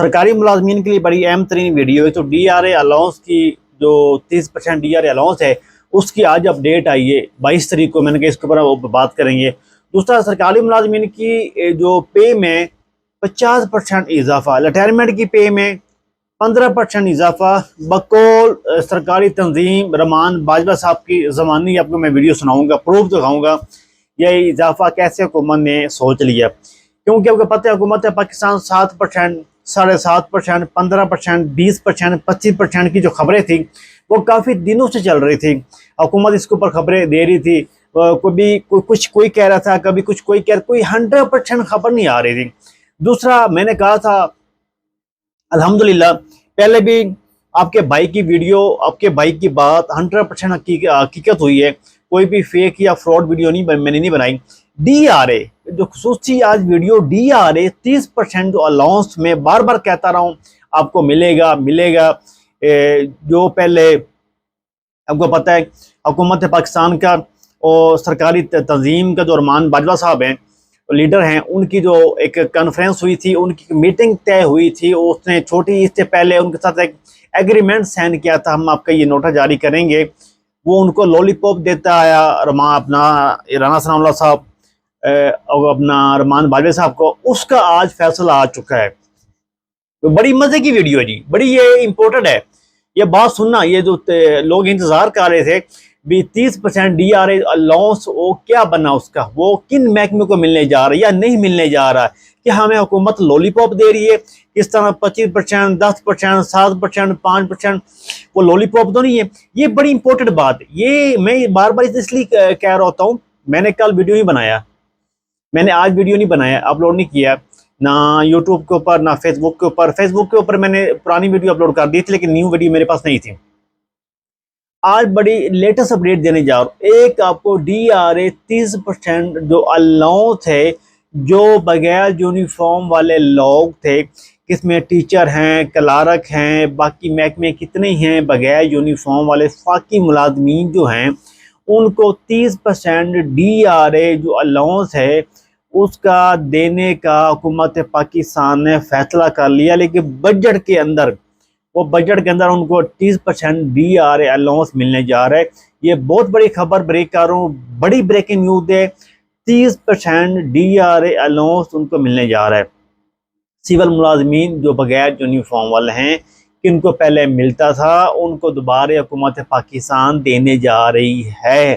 سرکاری ملازمین کے لیے بڑی اہم ترین ویڈیو ہے۔ تو ڈی آر اے الاؤنس کی جو تیس percent D R A allowance ہے، اس کی آج اپ ڈیٹ آئی ہے، بائیس تاریخ کو، میں نے کہا اس کے اوپر بات کریں گے۔ دوسرا، سرکاری ملازمین کی جو پے میں پچاس پرسینٹ اضافہ ریٹائرمنٹ کی پے میں پندرہ پرسینٹ اضافہ۔ بقول سرکاری تنظیم، رمان باجوہ صاحب کی زمانی، آپ کو میں ویڈیو سناؤں گا، پروف دکھاؤں گا۔ یہ اضافہ کیسے حکومت نے سوچ لیا۔ کیونکہ آپ کو پتہ ہے، حکومت پاکستان سات پرسینٹ ساڑھے سات پرسینٹ پندرہ پرسینٹ بیس پرسینٹ پچیس پرسینٹ کی جو خبریں تھیں، وہ کافی دنوں سے چل رہی تھی حکومت اس کے اوپر خبریں دے رہی تھی۔ کبھی کچھ کوئی کہہ رہا تھا، کبھی کچھ کوئی کہہ رہا کوئی ہنڈریڈ پرسینٹ خبر نہیں آ رہی تھی۔ دوسرا، میں نے کہا تھا، الحمدللہ، پہلے بھی آپ کے بھائی کی ویڈیو، آپ کے بھائی کی بات ہنڈریڈ پرسینٹ حقیقت ہوئی ہے۔ کوئی بھی فیک یا فراڈ ویڈیو نہیں میں نے نہیں بنائی۔ ڈی آر اے جو خصوصی آج ویڈیو ڈی آر اے تیس پرسینٹ جو الاؤنس میں بار بار کہتا رہا ہوں، آپ کو ملے گا ملے گا۔ جو پہلے آپ کو پتہ ہے، حکومت پاکستان کا اور سرکاری تنظیم کا جو ارمان باجوہ صاحب ہیں، لیڈر ہیں، ان کی جو ایک کانفرنس ہوئی تھی، ان کی میٹنگ طے ہوئی تھی، اس نے چھوٹی، اس سے پہلے ان کے ساتھ ایک ایگریمنٹ سائن کیا تھا۔ ہم آپ کا یہ نوٹا جاری کریں گے۔ وہ ان کو لولی پوپ دیتا آیا، رما اپنا، رانا ثنا اللہ صاحب۔ اپنا رمان باجوے صاحب کو، اس کا آج فیصلہ آ چکا ہے۔ تو بڑی مزے کی ویڈیو جی بڑی یہ امپورٹنٹ ہے۔ یہ بات سننا، یہ جو لوگ انتظار کر رہے تھے بھی تیس percent D R A allowance وہ کیا بنا اس کا؟ وہ کن محکمے کو ملنے جا رہا ہے یا نہیں ملنے جا رہا ہے؟ کہ ہمیں حکومت لولی پاپ دے رہی ہے؟ اس طرح پچیس پرسینٹ دس پرسینٹ سات پرسینٹ پانچ پرسینٹ وہ لولی پاپ تو نہیں ہے۔ یہ بڑی امپورٹنٹ بات یہ میں بار بار اس لیے کہہ رہا ہوتا ہوں، میں نے کل ویڈیو ہی بنایا۔ میں نے آج ویڈیو نہیں بنایا اپلوڈ نہیں کیا، نہ یوٹیوب کے اوپر، نہ فیس بک کے اوپر۔ فیس بک کے اوپر میں نے پرانی ویڈیو اپلوڈ کر دی تھی، لیکن نیو ویڈیو میرے پاس نہیں تھی۔ آج بڑی لیٹسٹ اپڈیٹ دینے جا رہا ہوں۔ ایک آپ کو ڈی آر اے تیس پرسینٹ جو الاؤ تھے، جو بغیر یونیفارم والے لوگ تھے، کس میں ٹیچر ہیں کلارک ہیں، باقی محکمے کتنے ہیں، بغیر یونیفارم والے فاقی ملازمین جو ہیں، ان کو تیس پرسینٹ ڈی آر اے جو الاؤنس ہے اس کا دینے کا حکومت پاکستان نے فیصلہ کر لیا، لیکن بجٹ کے اندر، وہ بجٹ کے اندر ان کو تیس percent D R A allowance ملنے جا رہا ہے۔ یہ بہت بڑی خبر بریک کر رہا ہوں، بڑی بریکنگ نیوز ہے۔ تیس percent D R A allowance ان کو ملنے جا رہا ہے۔ سول ملازمین جو بغیر یونیفارم والے ہیں ان کو پہلے ملتا تھا، ان کو دوبارہ حکومت پاکستان دینے جا رہی ہے۔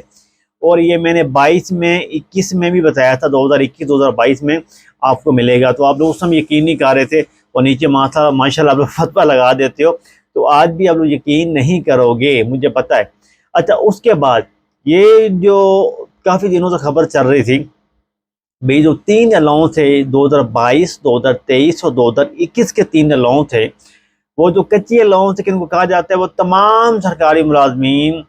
اور یہ میں نے بائیس میں، اکیس میں بھی بتایا تھا، دو ہزار اکیس، دو ہزار بائیس میں آپ کو ملے گا۔ تو آپ لوگ اس سم یقین نہیں کر رہے تھے اور نیچے ماتھا ماشاء اللہ آپ لوگ فتویٰ لگا دیتے ہو۔ تو آج بھی آپ لوگ یقین نہیں کرو گے، مجھے پتہ ہے۔ اچھا اس کے بعد یہ جو کافی دنوں سے خبر چل رہی تھی، بھائی جو تین الاؤنس تھے، دو ہزار بائیس، دو ہزار تیئیس اور دو ہزار اکیس کے تین الاؤنس تھے، وہ جو کچی الاؤنس کن کو کہا جاتا ہے، وہ تمام سرکاری ملازمین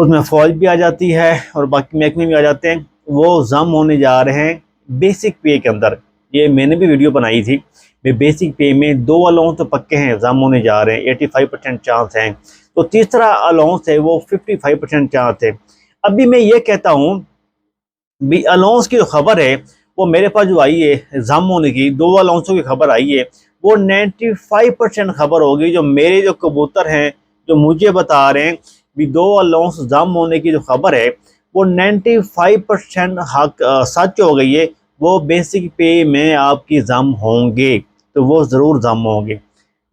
اس میں فوج بھی آ جاتی ہے اور باقی محکمے بھی آ جاتے ہیں۔ وہ ضم ہونے جا رہے ہیں بیسک پے کے اندر۔ یہ میں نے بھی ویڈیو بنائی تھی میں بیسک پے میں دو الاؤنس تو پکے ہیں، ضم ہونے جا رہے ہیں ایٹی فائیو پرسینٹ چانس ہیں۔ تو تیسرا الاؤنس ہے، وہ ففٹی فائیو پرسینٹ چانس ہے۔ ابھی میں یہ کہتا ہوں بھی الاؤنس کی جو خبر ہے، وہ میرے پاس جو آئی ہے، ضم ہونے کی، دو الاؤنسوں کی خبر آئی ہے۔ وہ نائنٹی فائیو پرسینٹ خبر ہوگی جو میرے جو کبوتر ہیں، جو مجھے بتا رہے ہیں۔ بھی دو الاؤنس ضم ہونے کی جو خبر ہے، وہ نائنٹی فائیو پرسینٹ حق سچ ہو گئی ہے۔ وہ بیسک پے میں آپ کی ضم ہوں گے۔ تو وہ ضرور ضم ہوں گے۔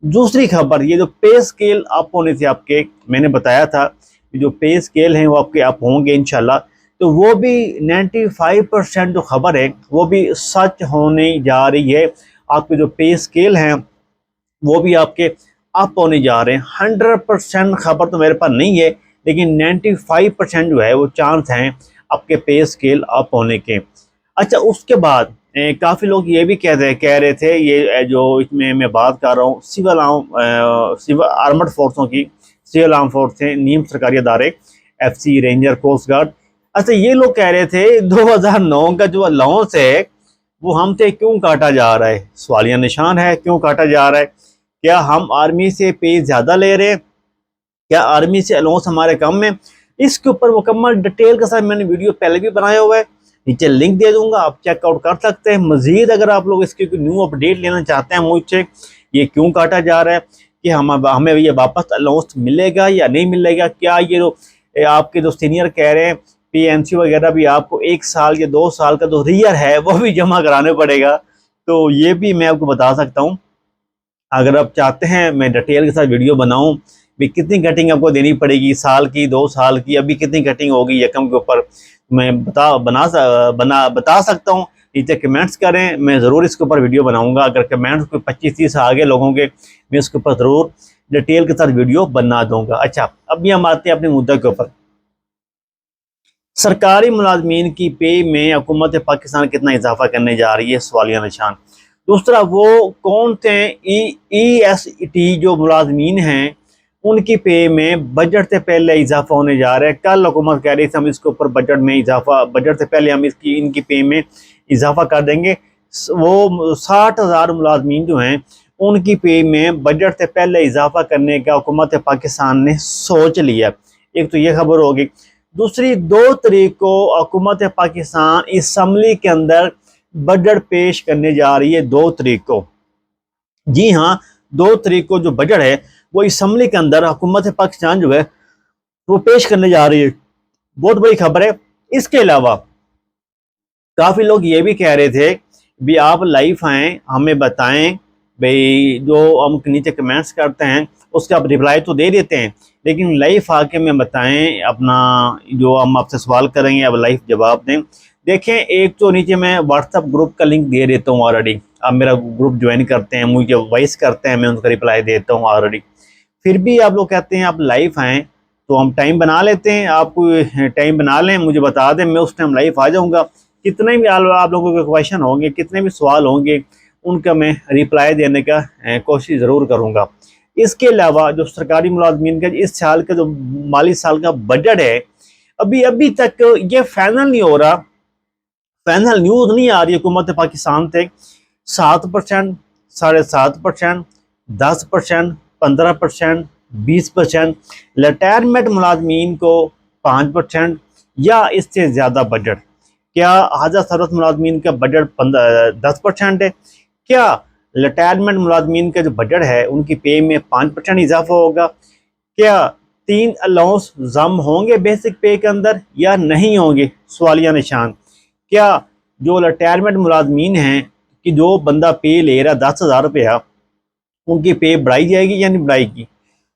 دوسری خبر، یہ جو پے سکیل اپ ہونے سے آپ کے، میں نے بتایا تھا جو پے سکیل ہیں، وہ آپ کے اپ ہوں گے انشاءاللہ۔ تو وہ بھی نائنٹی فائیو پرسینٹ جو خبر ہے، وہ بھی سچ ہونے جا رہی ہے۔ آپ کے جو پے سکیل ہیں، وہ بھی آپ کے آپ ہونے جا رہے ہیں۔ ہنڈریڈ پرسینٹ خبر تو میرے پاس نہیں ہے، لیکن نائنٹی فائیو پرسینٹ جو ہے وہ چانس ہیں آپ کے پے اسکیل اپ ہونے کے۔ اچھا اس کے بعد کافی لوگ یہ بھی کہہ رہے کہہ رہے تھے، یہ جو اس میں میں بات کر رہا ہوں، سول سول آرمڈ فورسوں کی، سول آرم فورسیں نیم سرکاری ادارے، F C, ranger, coast guard. اچھا یہ لوگ کہہ رہے تھے، دو ہزار نو کا جو الاؤنس ہے، وہ ہم سے کیوں کاٹا جا رہا ہے؟ سوالیہ نشان ہے، کیوں کاٹا جا رہا ہے؟ کیا ہم آرمی سے پے زیادہ لے رہے ہیں؟ کیا آرمی سے الاؤنس ہمارے کم ہے اس کے اوپر مکمل ڈیٹیل کے ساتھ میں نے ویڈیو پہلے بھی بنایا ہوا ہے۔ نیچے لنک دے دوں گا، آپ چیک آؤٹ کر سکتے ہیں۔ مزید اگر آپ لوگ اس کی نیو اپڈیٹ لینا چاہتے ہیں مجھ سے یہ کیوں کاٹا جا رہا ہے؟ کہ ہمیں یہ واپس الاؤنس ملے گا یا نہیں ملے گا؟ کیا یہ جو آپ کے جو سینئر کہہ رہے ہیں پی ایم سی وغیرہ بھی آپ کو ایک سال یا دو سال کا جو ریئر ہے، وہ بھی جمع کرانے پڑے گا۔ تو یہ بھی میں آپ کو بتا سکتا ہوں۔ اگر آپ چاہتے ہیں میں ڈیٹیل کے ساتھ ویڈیو بناؤں، بھی کتنی کٹنگ آپ کو دینی پڑے گی؟ سال کی، دو سال کی، ابھی کتنی کٹنگ ہوگی یکم کے اوپر؟ میں بتا، بنا بنا، بتا سکتا ہوں۔ نیچے کمنٹس کریں، میں ضرور اس کے اوپر ویڈیو بناؤں گا۔ اگر کمنٹس کوئی پچیس، تیس آگے لوگوں کے، میں اس کے اوپر ضرور ڈیٹیل کے ساتھ ویڈیو بنا دوں گا۔ اچھا اب یہ ہم آتے ہیں اپنے مدعے کے اوپر۔ سرکاری ملازمین کی پے میں حکومت پاکستان کتنا اضافہ کرنے جا رہی ہے؟ سوالیہ نشان۔ دوسرا، وہ کون تھے؟ ای ایس ٹی جو ملازمین ہیں، ان کی پے میں بجٹ سے پہلے اضافہ ہونے جا رہا ہے۔ کل حکومت کہہ رہی تھی ہم اس کے اوپر بجٹ میں اضافہ، بجٹ سے پہلے ہم اس کی، ان کی پے میں اضافہ کر دیں گے۔ وہ ساٹھ ہزار ملازمین جو ہیں، ان کی پے میں بجٹ سے پہلے اضافہ کرنے کا حکومت پاکستان نے سوچ لیا۔ ایک تو یہ خبر ہوگی۔ دوسری، دو طریقوں حکومت پاکستان اسمبلی کے اندر بجٹ پیش کرنے جا رہی ہے دو طریقوں جی ہاں دو طریقوں جو بجٹ ہے، وہ اسمبلی کے اندر حکومت پاکستان جو ہے، وہ پیش کرنے جا رہی ہے۔ بہت بڑی خبر ہے۔ اس کے علاوہ، کافی لوگ یہ بھی کہہ رہے تھے، بھی آپ لائف آئیں، ہمیں بتائیں، بھئی جو ہم نیچے کمنٹس کرتے ہیں، اس کا آپ رپلائی تو دے دیتے ہیں، لیکن لائف آ کے میں بتائیں، اپنا جو ہم آپ سے سوال کریں گے اب لائف جواب دیں۔ دیکھیں، ایک تو نیچے میں واٹس اپ گروپ کا لنک دے دیتا ہوں آلریڈی آپ میرا گروپ جوائن کرتے ہیں، مجھے وائس کرتے ہیں، میں ان کا رپلائی دیتا ہوں آلریڈی پھر بھی آپ لوگ کہتے ہیں آپ لائف آئیں تو ہم ٹائم بنا لیتے ہیں۔ آپ کو ٹائم بنا لیں، مجھے بتا دیں، میں اس ٹائم لائف آ جاؤں گا۔ کتنے بھی آپ لوگوں کے کویشن ہوں گے، کتنے بھی سوال ہوں گے، ان کا میں ریپلائی دینے کا کوشش ضرور کروں گا۔ اس کے علاوہ جو سرکاری ملازمین کا، اس سال کا جو مالی سال کا بجٹ ہے، ابھی ابھی تک یہ فائنل نہیں ہو رہا۔ فائنل نیوز نہیں آ رہی حکومت پاکستان تھے سات پرسینٹ ساڑھے سات پرسینٹ دس پرسینٹ پندرہ پرسینٹ بیس پرسینٹ ریٹائرمنٹ ملازمین کو پانچ پرسینٹ یا اس سے زیادہ بجٹ کیا حاضر سروت ملازمین کا بجٹ دس پرسینٹ ہے؟ کیا ریٹائرمنٹ ملازمین کا جو بجٹ ہے، ان کی پے میں پانچ پرسینٹ اضافہ ہوگا؟ کیا تین الاؤنس ضم ہوں گے بیسک پے کے اندر یا نہیں ہوں گے؟ سوالیہ نشان۔ کیا جو ریٹائرمنٹ ملازمین ہیں کہ جو بندہ پے لے رہا دس ہزار روپیہ ان کی پے بڑھائی جائے گی یا نہیں بڑھائی گی؟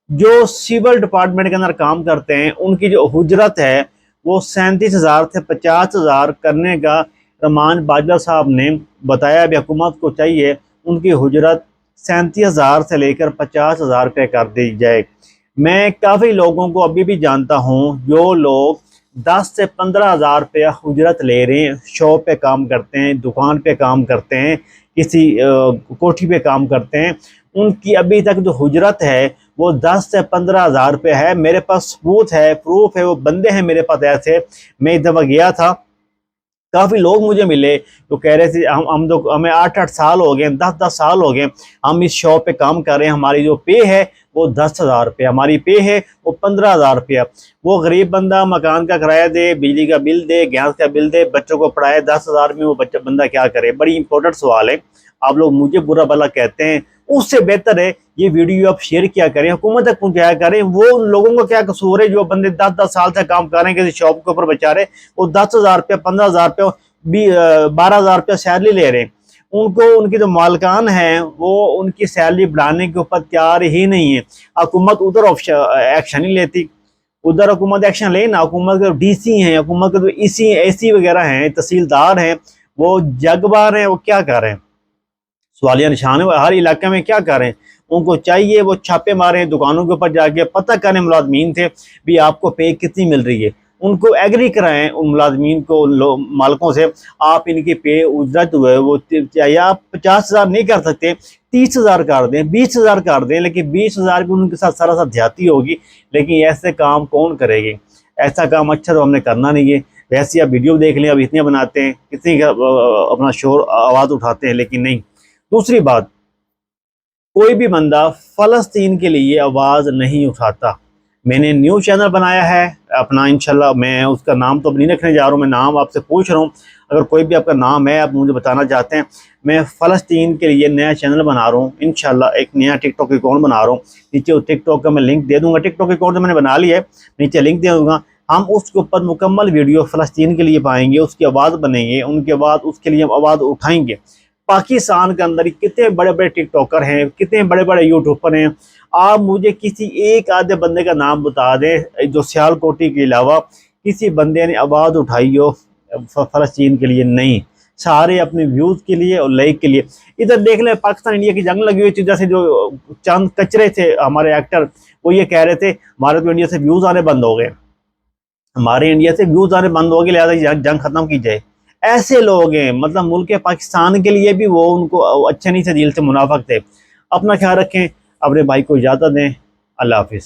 جو سول ڈپارٹمنٹ کے اندر کام کرتے ہیں، ان کی جو حجرت ہے، وہ سینتیس ہزار سے پچاس ہزار کرنے کا رمان باجوہ صاحب نے بتایا بھی حکومت کو چاہیے ان کی حجرت سینتیس ہزار سے لے کر پچاس ہزار پہ کر دی جائے۔ میں کافی لوگوں کو ابھی بھی جانتا ہوں، جو لوگ دس سے پندرہ ہزار روپیہ حجرت لے رہے ہیں۔ شاپ پہ کام کرتے ہیں، دکان پہ کام کرتے ہیں، کسی کوٹھی پہ کام کرتے ہیں۔ ان کی ابھی تک جو حجرت ہے، وہ دس سے پندرہ ہزار روپے ہے۔ میرے پاس ثبوت ہے، پروف ہے، وہ بندے ہیں میرے پاس ایسے۔ میں ایک دفعہ گیا تھا۔ کافی لوگ مجھے ملے تو کہہ رہے تھے، ہم ہم تو ہمیں آٹھ آٹھ سال ہو گئے، دس دس سال ہو گئے۔ ہم اس شاپ پہ کام کر رہے ہیں، ہماری جو پے ہے وہ دس ہزار روپے ہماری پے ہے وہ پندرہ ہزار روپیہ۔ وہ غریب بندہ مکان کا کرایہ دے، بجلی کا بل دے، گیس کا بل دے، بچوں کو پڑھائے، دس ہزار میں وہ بچہ بندہ کیا کرے؟ بڑی امپورٹنٹ سوال ہے۔ آپ لوگ مجھے برا بلا کہتے ہیں اس سے بہتر ہے یہ ویڈیو آپ شیئر کیا کریں، حکومت تک پہنچایا کریں، وہ لوگوں کو کیا قصور ہے جو بندے دس دس سال سے کام کر رہے ہیں، کسی شاپ کے اوپر بچا رہے وہ دس ہزار روپیہ پندرہ ہزار روپیہ بارہ ہزار روپیہ سیلری لے رہے ہیں۔ ان کو ان کی جو مالکان ہیں، وہ ان کی سیلری بڑھانے کے اوپر تیار ہی نہیں ہے حکومت ادھر ایکشن ہی لیتی۔ ادھر حکومت ایکشن لے نا حکومت کے ڈی سی ہیں، حکومت کے جو ای سی اے سی وغیرہ ہیں، تحصیلدار ہیں، وہ جگ بار ہیں، وہ کیا کر رہے ہیں؟ سوالیہ نشان ہے ہر علاقے میں کیا کریں ان کو چاہیے وہ چھاپے ماریں دکانوں کے اوپر جا کے پتہ کریں ملازمین تھے بھی آپ کو پے کتنی مل رہی ہے۔ ان کو ایگری کرائیں ان ملازمین کو مالکوں سے۔ آپ ان کی پے اجرت ہوئے، وہ چاہیے آپ پچاس ہزار نہیں کر سکتے، تیس ہزار کر دیں، بیس ہزار کر دیں، لیکن بیس ہزار بھی ان کے ساتھ سارا ساتھ جاتی ہوگی۔ لیکن ایسے کام کون کرے گی؟ ایسا کام اچھا تو ہم نے کرنا نہیں ہے۔ ویسے آپ ویڈیو دیکھ لیں اب اتنے بناتے ہیں، کتنی اپنا شور، آواز اٹھاتے ہیں، لیکن نہیں۔ دوسری بات، کوئی بھی بندہ فلسطین کے لیے آواز نہیں اٹھاتا۔ میں نے نیو چینل بنایا ہے، اپنا انشاءاللہ میں اس کا نام تو اب نہیں رکھنے جا رہا ہوں، میں نام آپ سے پوچھ رہا ہوں۔ اگر کوئی بھی آپ کا نام ہے، آپ مجھے بتانا چاہتے ہیں، میں فلسطین کے لیے نیا چینل بنا رہا ہوں۔ انشاءاللہ ایک نیا ٹک ٹاک اکاؤنٹ بنا رہا ہوں۔ نیچے ٹک ٹاک کا میں لنک دے دوں گا۔ ٹک ٹاک اکاؤنٹ میں نے بنا لیا ہے، نیچے لنک دے دوں گا۔ ہم اس کے اوپر مکمل ویڈیو فلسطین کے لیے پائیں گے، اس کی آواز بنیں گے، ان کے بعد اس کے لیے ہم آواز اٹھائیں گے۔ پاکستان کے اندر کتنے بڑے بڑے ٹک ٹاکر ہیں، کتنے بڑے بڑے یوٹیوبر ہیں۔ آپ مجھے کسی ایک آدھے بندے کا نام بتا دیں جو سیال کوٹی کے علاوہ کسی بندے نے آواز اٹھائی ہو فلسطین کے لیے؟ نہیں۔ سارے اپنے ویوز کے لیے اور لائک کے لیے۔ ادھر دیکھ لیں، پاکستان انڈیا کی جنگ لگی ہوئی تھی، جیسے جو چند کچرے تھے، ہمارے ایکٹر وہ یہ کہہ رہے تھے، بھارت میں انڈیا سے ویوز آنے بند ہو گئے۔ ہمارے انڈیا سے ویوز آنے بند ہو گئے، لہٰذا جنگ ختم کی جائے۔ ایسے لوگ ہیں مطلب ملک پاکستان کے لیے بھی وہ ان کو اچھے نہیں سے دل سے منافق تھے۔ اپنا خیال رکھیں، اپنے بھائی کو اجازت دیں۔ اللہ حافظ۔